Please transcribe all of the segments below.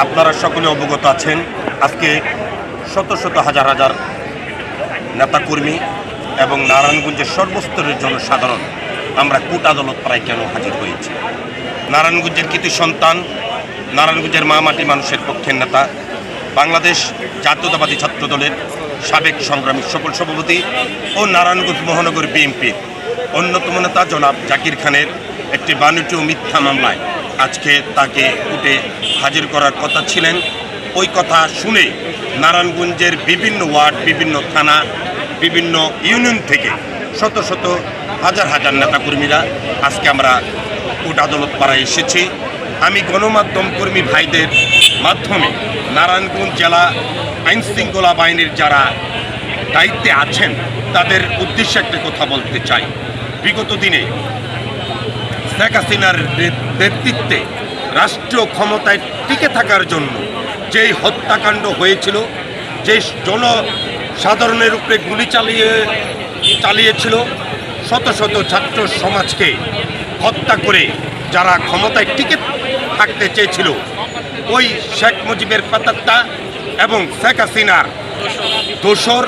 আপনারা সকলে অবগত আছেন, আজকে শত শত হাজার হাজার নেতাকর্মী এবং নারায়ণগঞ্জের সর্বস্তরের জনসাধারণ আমরা কোট আদালত প্রায় কেন হাজির হয়েছি? নারায়ণগঞ্জের কৃতি সন্তান, নারায়ণগঞ্জের মা মাটি মানুষের পক্ষের নেতা, বাংলাদেশ জাতীয়তাবাদী ছাত্র দলের সাবেক সংগ্রামী সফল সভাপতি ও নারায়ণগঞ্জ মহানগর বিএনপির অন্যতম নেতা জনাব জাকির খানের একটি বাণিজ্য মিথ্যা মামলায় আজকে তাকে কোর্টে হাজির করার কথা ছিলেন। ওই কথা শুনে নারায়ণগঞ্জের বিভিন্ন ওয়ার্ড, বিভিন্ন থানা, বিভিন্ন ইউনিয়ন থেকে শত শত হাজার হাজার নেতাকর্মীরা আজকে আমরা কোর্ট আদালত পাড়ায় এসেছি। আমি গণমাধ্যম কর্মী ভাইদের মাধ্যমে নারায়ণগঞ্জ জেলা আইন শৃঙ্খলা বাহিনীর যারা দায়িত্বে আছেন, তাদের উদ্দেশ্যে একটা কথা বলতে চাই। বিগত দিনে শেখ হাসিনার নেতৃত্বে রাষ্ট্রীয় ক্ষমতায় টিকে থাকার জন্য যেই হত্যাকাণ্ড হয়েছিল যে জনসাধারণের উপরে গুলি চালিয়ে, চালিয়েছিল, শত শত ছাত্র সমাজকে হত্যা করে যারা ক্ষমতায় টিকে থাকতে চেয়েছিল, ওই শেখ মুজিবের পাতাত্তা এবং শেখ হাসিনার দোসর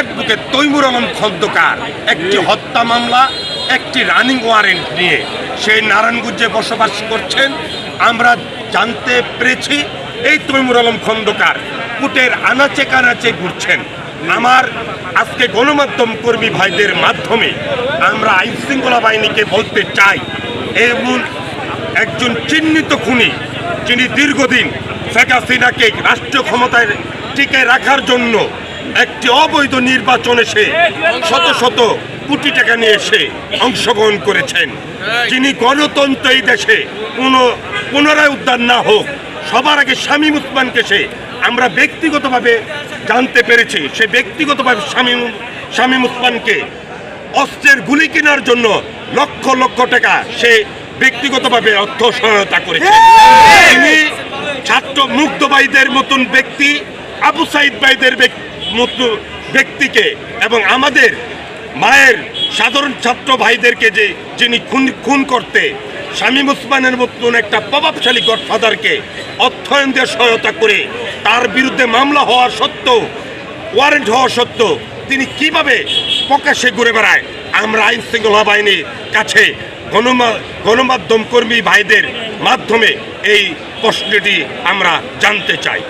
এক বুকে তৈমুর আলম খন্দকার একটি হত্যা মামলা একটি রানিং ওয়ারেন্ট নিয়ে সেই নারায়ণগঞ্জে বসবাস করছেন। আমরা জানতে পেরেছি, এই তৈমুর আলম খন্দকার কুটের আনাচে কানাচে ঘুরছেন। আমার আজকে গণমাধ্যম কর্মী ভাইদের মাধ্যমে আমরা আইন শৃঙ্খলা বাহিনীকে বলতে চাই, এমন একজন চিহ্নিত খুনি, যিনি দীর্ঘদিন শেখ হাসিনাকে রাষ্ট্রীয় ক্ষমতায় টিকে রাখার জন্য একটি অবৈধ নির্বাচনে সে শত শত কোটি টাকা নিয়ে এসে অংশগ্রহণ করেছেন। যিনি গণতন্ত্র এই দেশে কোনো পুনরায় উদ্ধার না হোক, সবার আগে শামীম উসমানকে সে আমরা ব্যক্তিগতভাবে জানতে পেরেছি। সে ব্যক্তিগতভাবে শামীম শামীম উসমানকে অস্ত্রের গুলি কেনার জন্য লক্ষ লক্ষ টাকা সে ব্যক্তিগতভাবে অর্থ সহায়তা করেছে। তিনি ছাত্র মুগ্ধ মতন ব্যক্তি, আবু সাইদ ভাইদের ব্যক- মতো ব্যক্তিকে এবং আমাদের মায়ের সাধারণ ছাত্র ভাইদেরকে যে, যিনি খুন খুন করতে শামীম উসমানের মতন একটা প্রভাবশালী গডফাদারকে অর্থায়ন দিয়ে সহায়তা করে, তার বিরুদ্ধে মামলা হওয়ার সত্ত্বেও ওয়ারেন্ট হওয়া সত্ত্বেও, তিনি কীভাবে প্রকাশ্যে ঘুরে বেড়ায়? আমরা আইন শৃঙ্খলা বাহিনীর কাছে গণমা- গণমাধ্যম কর্মী ভাইদের মাধ্যমে এই প্রশ্নটি আমরা জানতে চাই।